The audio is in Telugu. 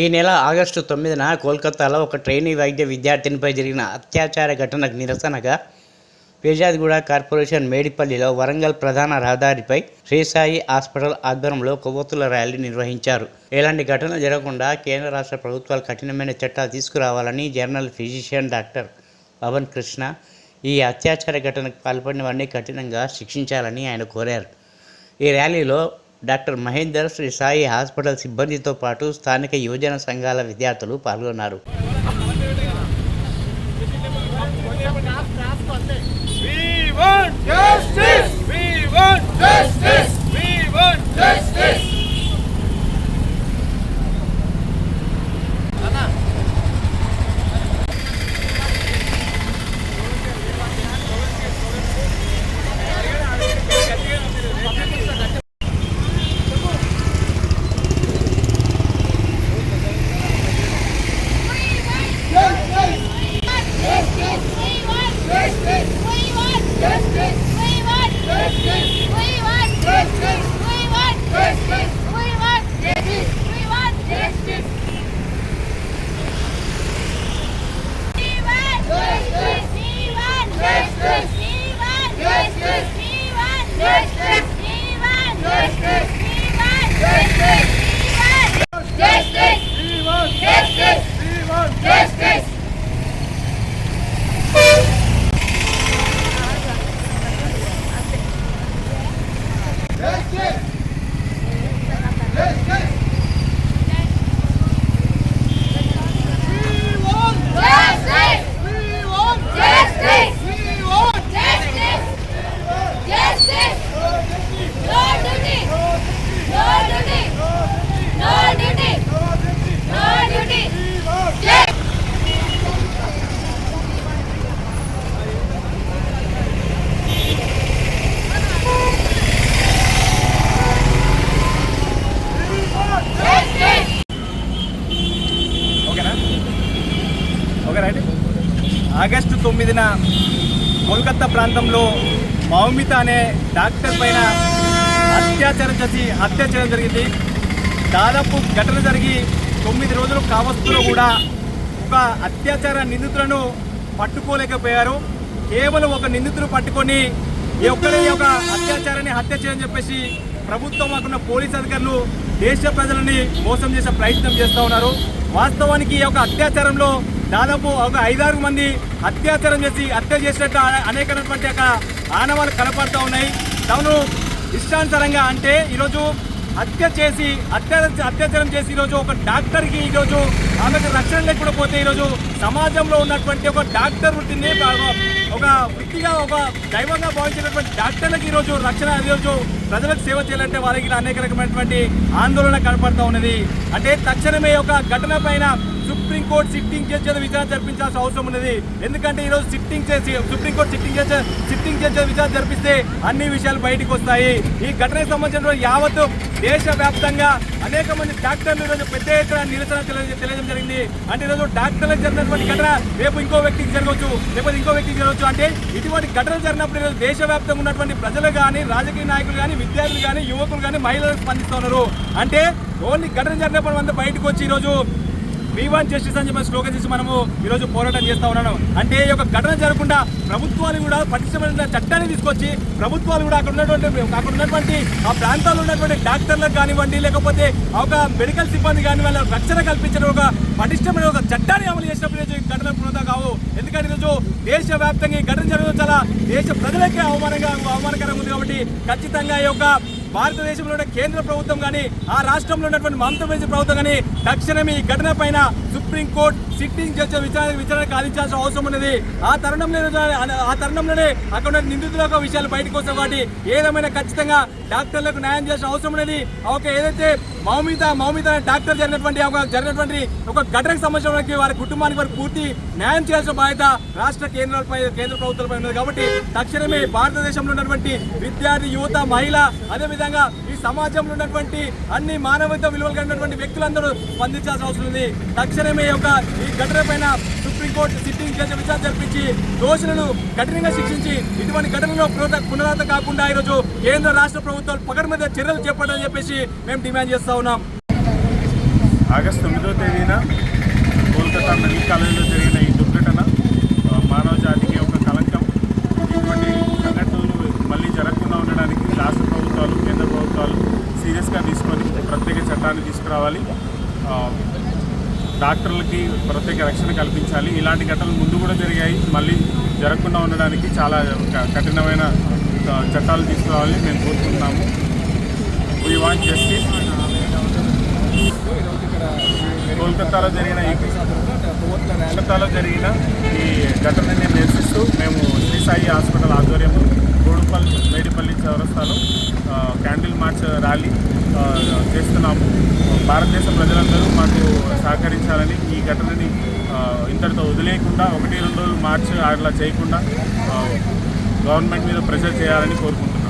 ఈ నెల ఆగస్టు తొమ్మిదిన కోల్కతాలో ఒక ట్రైనీ వైద్య విద్యార్థినిపై జరిగిన అత్యాచార ఘటనకు నిరసనగా పేజాదిగూడ కార్పొరేషన్ మేడిపల్లిలో వరంగల్ ప్రధాన రహదారిపై శ్రీసాయి హాస్పిటల్ ఆధ్వర్యంలో కొవ్వొత్తుల ర్యాలీ నిర్వహించారు. ఎలాంటి ఘటనలు జరగకుండా కేంద్ర రాష్ట్ర ప్రభుత్వాలు కఠినమైన చట్టాలు తీసుకురావాలని general physician doctor Pavan Krishna ఈ అత్యాచార ఘటనకు పాల్పడిన వారిని కఠినంగా శిక్షించాలని ఆయన కోరారు. ఈ ర్యాలీలో డాక్టర్ మహేందర్ శ్రీ సాయి హాస్పిటల్ సిబ్బందితో పాటు స్థానిక యువజన సంఘాల విద్యార్థులు పాల్గొన్నారు. Justice! ఆగస్టు తొమ్మిదిన కోల్కతా ప్రాంతంలో మౌమిత అనే డాక్టర్ పైన అత్యాచారం చేసి హత్య చేయడం జరిగింది. దాదాపు ఘటన జరిగి తొమ్మిది రోజులు కావస్తులో కూడా ఒక అత్యాచార నిందితులను పట్టుకోలేకపోయారు. కేవలం ఒక నిందితులు పట్టుకొని ఈ ఒక్కడే ఈ యొక్క అత్యాచారాన్ని హత్య చేయని చెప్పేసి ప్రభుత్వం మాకున్న పోలీస్ అధికారులు దేశ ప్రజలని మోసం చేసే ప్రయత్నం చేస్తూ ఉన్నారు. వాస్తవానికి ఈ యొక్క అత్యాచారంలో దాదాపు ఒక ఐదారు మంది అత్యాచారం చేసి హత్య చేసినట్టు అనే- అనేకమైనటువంటి యొక్క ఆనవాలు కనపడుతూ ఉన్నాయి. తమను ఇష్టానుసారంగా అంటే ఈరోజు హత్య చేసి అత్య అత్యాచారం చేసి ఈరోజు ఒక డాక్టర్కి ఈరోజు ఆమెకు రక్షణ లేకుండా పోతే ఈరోజు సమాజంలో ఉన్నటువంటి ఒక డాక్టర్ వృత్తిని ఒక- ఒక వృత్తిగా ఒక దైవంగా భావించినటువంటి డాక్టర్లకు ఈరోజు రక్షణ ఈరోజు ప్రజలకు సేవ చేయాలంటే వారికి అనేక రకమైనటువంటి ఆందోళన కనపడతా ఉన్నది. అంటే తక్షణమే ఒక ఘటన పైన సుప్రీంకోర్టు సిట్టింగ్ చేసేది విచారణ జరిపించాల్సిన అవసరం ఉన్నది. ఎందుకంటే ఈరోజు సిట్టింగ్ చేసి సుప్రీంకోర్టు సిట్టింగ్ చేసే సిట్టింగ్ చేసే విచారణ జరిపిస్తే అన్ని విషయాలు బయటకు వస్తాయి. ఈ ఘటనకు సంబంధించిన యావత్ దేశవ్యాప్తంగా అనేక మంది డాక్టర్లు ఈరోజు పెద్ద ఎత్తున నిరసన తెలియజేయడం జరిగింది. అంటే ఈరోజు డాక్టర్లకు జరిగినటువంటి ఘటన రేపు ఇంకో వ్యక్తికి జరగవచ్చు. లేకపోతే ఇంకో వ్యక్తికి జరగవచ్చు. అంటే ఇటువంటి ఘటన జరిగినప్పుడు ఈరోజు దేశవ్యాప్తంగా ఉన్నటువంటి ప్రజలు కానీ రాజకీయ నాయకులు కానీ విద్యార్థులు కానీ యువకులు కానీ మహిళలకు స్పందిస్తున్నారు అంటే ఓన్లీ ఘటన జరిగినప్పుడు అంతా బయటకు వచ్చి ఈరోజు వీ వన్ జస్టిస్ అని చెప్పి స్లోగన్ చేసి మనము ఈరోజు పోరాటం చేస్తా ఉన్నాను. అంటే ఈ యొక్క ఘటన జరగకుండా ప్రభుత్వాలు కూడా పటిష్టమైన చట్టాన్ని తీసుకొచ్చి ప్రభుత్వాలు కూడా అక్కడ ఉన్నటువంటి అక్కడ ఉన్నటువంటి ఆ ప్రాంతాల్లో ఉన్నటువంటి డాక్టర్లకు కానివ్వండి లేకపోతే ఒక మెడికల్ సిబ్బంది కానీ వాళ్ళ రక్షణ కల్పించడం ఒక పటిష్టమైన ఒక చట్టాన్ని అమలు చేసినప్పుడు ఈ ఘటన వృధా కావు. ఎందుకంటే ఈరోజు దేశవ్యాప్తంగా ఈ ఘటన జరగడం చాలా దేశ ప్రజలకే అవమానంగా అవమానకరంగా ఉంది కాబట్టి ఖచ్చితంగా ఈ యొక్క భారతదేశంలో ఉన్న కేంద్ర ప్రభుత్వం కానీ ఆ రాష్ట్రంలో ఉన్నటువంటి మమతా బెనర్జీ ప్రభుత్వం కానీ తక్షణమే ఈ ఘటన పైన సుప్రీంకోర్టు సిట్టింగ్ జడ్జి విచారణ విచారణ కాదించాల్సిన అవసరం ఉన్నది. ఆ తరుణంలో ఆ తరుణంలోనే అక్కడ నిందితుల యొక్క విషయాలు బయటకు వస్తాయి కాబట్టి ఏదేమైనా ఖచ్చితంగా డాక్టర్లకు న్యాయం చేసిన అవసరం ఉన్నది. ఒక ఏదైతే మౌమిత మౌమిత డాక్టర్ జరిగినటువంటి ఒక జరిగినటువంటి ఒక ఘటనకు సంబంధించిన వారి కుటుంబానికి వారికి పూర్తి న్యాయం చేయాల్సిన బాధ్యత రాష్ట్ర కేంద్రాలపై కేంద్ర ప్రభుత్వాలపై ఉన్నది కాబట్టి తక్షణమే భారతదేశంలో ఉన్నటువంటి విద్యార్థి యువత మహిళ అదేవిధంగా సమాజంలో ఉన్నటువంటి అన్ని మానవత విలువలు కలిగినటువంటి వ్యక్తులందరూ స్పందించాల్సిన అవసరం ఉంది. తక్షణమే యొక్క ఈ ఘటన పైన సుప్రీంకోర్టు సిట్టింగ్ చేసే విచారణ జరిపించి దోషులను కఠినంగా శిక్షించి ఇటువంటి ఘటనలో పునరా- పునరావృతం కాకుండా ఈరోజు కేంద్ర రాష్ట్ర ప్రభుత్వాలు పగడ మీద చర్యలు చేపట్టాలని చెప్పేసి మేము డిమాండ్ చేస్తా ఉన్నాం. ఆగస్టు తొమ్మిదో తేదీన కోల్కతా మెడికల్ కాలేజీలో జరిగిన ఈ దుర్ఘటన మానవ జాతికి ఒక కలంకం. ఇటువంటి సంఘటనలు మళ్ళీ జరగకుండా ఉండడానికి రాష్ట్ర ప్రభుత్వాలు కేంద్ర ప్రభుత్వాలు సీరియస్గా తీసుకొని ప్రత్యేక చట్టాన్ని తీసుకురావాలి. డాక్టర్లకి ప్రత్యేక రక్షణ కల్పించాలి. ఇలాంటి ఘటనలు ముందు కూడా జరిగాయి. మళ్ళీ జరగకుండా ఉండడానికి చాలా కఠినమైన చట్టాలు తీసుకురావాలని మేము కోరుకుంటున్నాము. వీ వాంట్ జస్టిస్ కోల్కతాలో జరిగిన కోల్కత్తాలో కోల్కతాలో జరిగిన ఈ ఘటనని నిరసిస్తూ మేము శ్రీ సాయి హాస్పిటల్ ఆధ్వర్యంలో గోడుపల్లి మేడిపల్లి చౌరస్తాలో క్యాండిల్ మార్చ్ ర్యాలీ చేస్తున్నాము. భారతదేశ ప్రజలందరూ మాకు సహకరించాలని ఈ ఘటనని ఇంతటితో వదిలేయకుండా ఒకటి రెండు రోజులు మార్చ్ అట్లా చేయకుండా గవర్నమెంట్ మీద ప్రెషర్ చేయాలని కోరుకుంటున్నాను